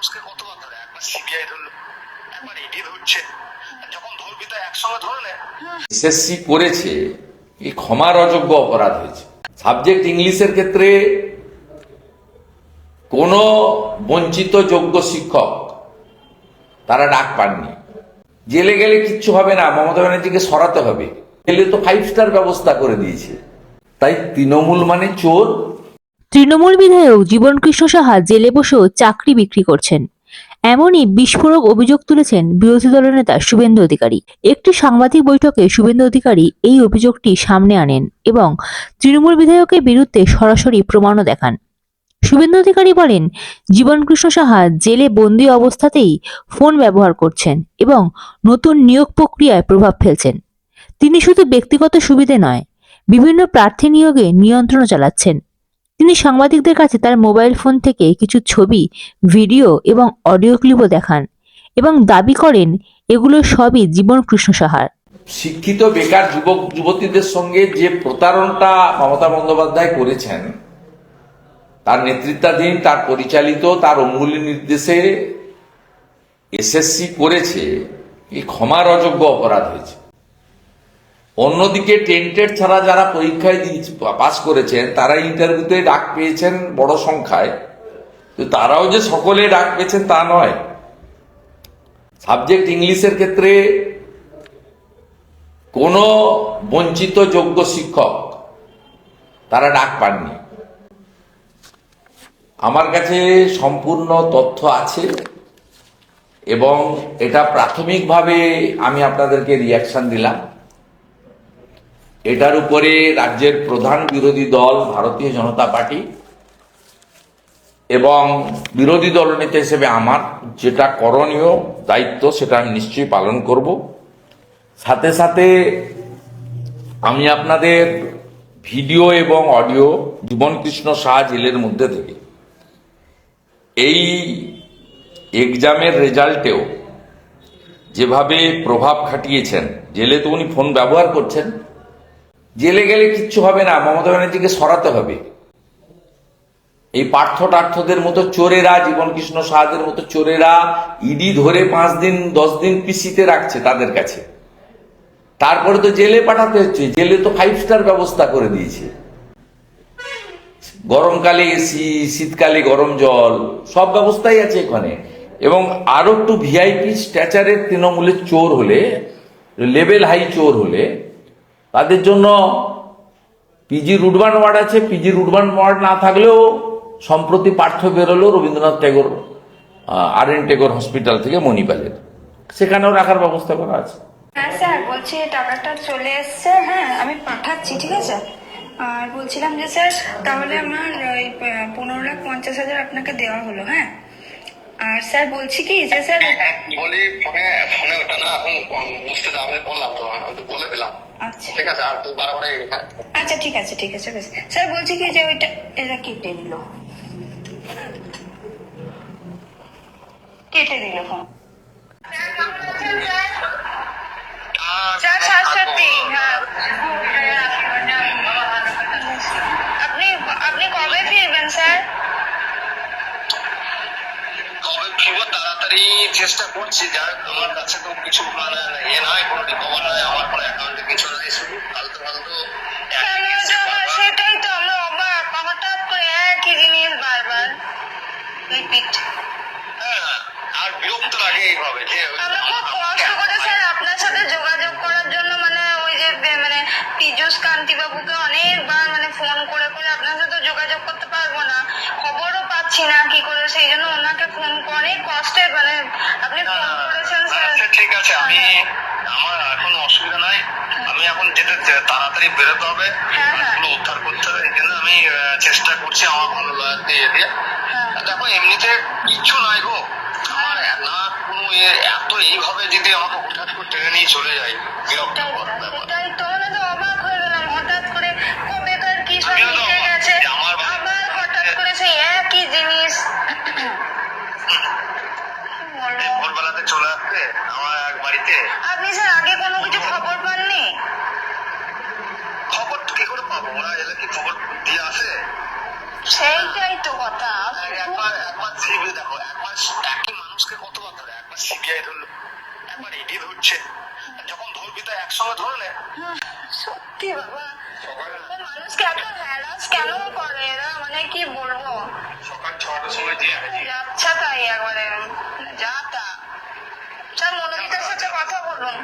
মানুষকে একবার সিবিআই ধরলো একবার ইডি ধরছে। যখন ধরবি তো একসঙ্গে এসএসসি করেছে এই ক্ষমার অযোগ্য অপরাধ হয়েছে। সাবজেক্ট ইংলিশের ক্ষেত্রে কোনো বঞ্চিত যোগ্য শিক্ষক তারা ডাক পাননি। জেলে গেলে কিচ্ছু হবে না, মমতা ব্যানার্জিকে সরাতে হবে। জেলে তো ফাইভ স্টার ব্যবস্থা করে দিয়েছে। তাই তৃণমূল মানে চোর তৃণমূল বিধায়ক জীবনকৃষ্ণ সাহা জেলে বসেও চাকরি বিক্রি করছেন। এমনই বিস্ফোরক অভিযোগ তুলেছেন বিরোধী দলনেতা শুভেন্দু অধিকারী। একটি সাংবাদিক বৈঠকে শুভেন্দু অধিকারী এই অভিযোগটি সামনে আনেন এবং তৃণমূল বিধায়কের বিরুদ্ধে সরাসরি প্রমাণও দেখান। শুভেন্দু অধিকারী বলেন জীবনকৃষ্ণ সাহা জেলে বন্দি অবস্থাতেই ফোন ব্যবহার করছেন এবং নতুন নিয়োগ প্রক্রিয়ায় প্রভাব ফেলছেন। তিনি শুধু ব্যক্তিগত সুবিধে নয়, বিভিন্ন প্রার্থী নিয়োগে নিয়ন্ত্রণ চালাচ্ছেন। তিনি সাংবাদিকদের কাছে তার মোবাইল ফোন থেকে কিছু ছবি, ভিডিও এবং অডিও ক্লিপও দেখান এবং দাবি করেন, এগুলো সবই জীবন কৃষ্ণ সাহার। শিক্ষিত বেকার যুবক, যুবতীদের সঙ্গে যে প্রতারণটা মমতা বন্দ্যোপাধ্যায় করেছেন, তার নেতৃত্বাধীন, তার পরিচালিত, তার অঙ্গুলি নির্দেশে এসএসসি করেছে এই ক্ষমার অযোগ্য অপরাধ হয়েছে। অন্যদিকে টেন্টেড ছাড়া যারা পরীক্ষায় পাস করেছেন, তারা ইন্টারভিউতে ডাক পেয়েছেন বড় সংখ্যায়। তো তারাও যে সকলে ডাক পেয়েছেন তা নয়। সাবজেক্ট ইংলিশের ক্ষেত্রে কোনো বঞ্চিত যোগ্য শিক্ষক তারা ডাক পাননি। আমার কাছে সম্পূর্ণ তথ্য আছে এবং এটা প্রাথমিকভাবে আমি আপনাদেরকে রিয়াকশন দিলাম। এটার উপরে রাজ্যের প্রধান বিরোধী দল ভারতীয় জনতা পার্টি এবং বিরোধী দলনেতা হিসেবে আমার যেটা করণীয় দায়িত্ব, সেটা আমি নিশ্চয়ই পালন করব। সাথে সাথে আমি আপনাদের ভিডিও এবং অডিও জীবনকৃষ্ণ শাহ জেলের মধ্যে থেকে এই এক্সামের রেজাল্টেও যেভাবে প্রভাব খাটিয়েছেন, জেলে তো উনি ফোন ব্যবহার করছেন জেলে গেলে কিচ্ছু হবে না, মমতা ব্যানার্জিকে সরাতে হবে। এই পার্থ টার্থদের মতো চোরেরা, জীবনকৃষ্ণ সাহাদের মতো চোরেরা ইডি ধরে পাঁচ দিন, দশ দিন পিসিতে রাখছে তাদের কাছে। তারপরে তো জেলে পাঠাতে হচ্ছে, জেলে তো ফাইভ স্টার ব্যবস্থা করে দিয়েছে। গরমকালে এসি, শীতকালে গরম জল, সব ব্যবস্থাই আছে এখানে। এবং আরও একটু ভিআইপি স্ট্যাচারের তৃণমূলের চোর হলে লেভেল হাই চোর হলে তাদের জন্য পিজি রুডবান ওয়ার্ড আছে। পিজি রুডবান ওয়ার্ড না থাকলেও সম্প্রতি পার্থ বেরোলো Rabindranath Tagore R N Tagore hospital থেকে মণিপালের। সেখানেও রাখার ব্যবস্থা করা আছে। হ্যাঁ স্যার, বলছি টাকাটা চলে এসছে। হ্যাঁ আমি পাঠাচ্ছি, ঠিক আছে? আর বলছিলাম যে, স্যার, তাহলে আমার ওই পনেরো লাখ পঞ্চাশ হাজার আপনাকে দেওয়া হলো হ্যাঁ? আর স্যার বলছি কি যে স্যার বলি ফোনে ফোনে ওটা না এখন বুঝতে আমি বললাম তো আমি বলে দিলাম আচ্ছা ঠিক আছে আর তুই বারবার এই- হ্যাঁ। আচ্ছা ঠিক আছে ঠিক আছে বেশ স্যার বলছি কি যে ওইটা এরা কেটে দিল কেটে দিল ফোন স্যার সাতষট্টি হ্যাঁ আপনি আপনি কবে ফিরবেন স্যার কবে ফিরবো তাড়াতাড়ি চেষ্টা করছি হোক, আমার কাছে তো কিছু এ নয় কোনো রিকভার নয় আমার কোনো অ্যাকাউন্টে কিছু নাই শুধু ফালতু ফালতু সেটাই তো আমরা অবাক। হঠাৎ করে একই জিনিস বারবার। রিপিট। হ্যাঁ, আর বিরক্ত লাগে এইভাবে যে আমরা খুব কষ্ট করে স্যার আপনার সাথে যোগাযোগ করার জন্য মানে ওই যে মানে পীযুষ কান্তি বাবুকে অনেকবার মানে ফোন করে করে আপনার সাথে যোগাযোগ করতে পারব না। খবরও পাচ্ছি না কি করে সেই জন্য ওনাকে ফোন করে কষ্টে মানে আপনি ফোন করেছেন স্যার আচ্ছা ঠিক আছে আমি আমার এখন অসুবিধা নাই। আমি এখন যেতে তাড়াতাড়ি বেরোতে হবে। হ্যাঁ, হ্যাঁ। এগুলো উদ্ধার করতে হবে এই জন্য আমি চেষ্টা করছি আমার ভালো লয়ার দিয়ে দিয়ে। হ্যাঁ। দেখো এমনিতে কিচ্ছু নাই গো। আমার না কোনো এত এইভাবে যদি আমাকে হঠাৎ করে টেনে নিয়ে চলে যায় বিরক্ত ব্যাপার। ওরা এলে কি খবর? দিয়ে আসে সেইটাই তো কথা। একবার একবার সিবি দেখো একবার একই মানুষকে কতবার ধরে? একবার সিবিআই ধরলো একবার ইডি ধরছে। যখন ধরবি তো একসঙ্গে ধরে নে। সত্যি বাবা। মানুষকে এত হ্যারাস কেন করে? এরা মানে কি বলব? সকাল ছটার সময় দিয়ে আচ্ছা তাই একবারে। যা তা। স্যার মনোজিতের সাথে কথা বলুন।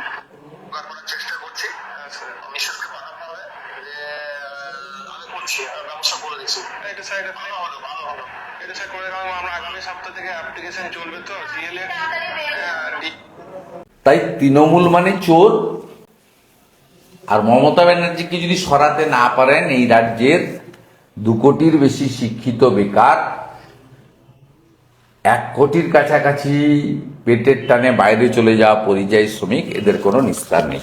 এটা ভালো ভালো এটা করে আমরা আগামী সপ্তাহ থেকে অ্যাপ্লিকেশন চলবে তো করুন। তাই তৃণমূল মানে চোর, আর মমতা ব্যানার্জিকে যদি সরাতে না পারেন, এই রাজ্যের দু কোটির বেশি শিক্ষিত বেকার, এক কোটির কাছাকাছি পেটের টানে বাইরে চলে যাওয়া পরিযায়ী শ্রমিক, এদের কোনো নিস্তার নেই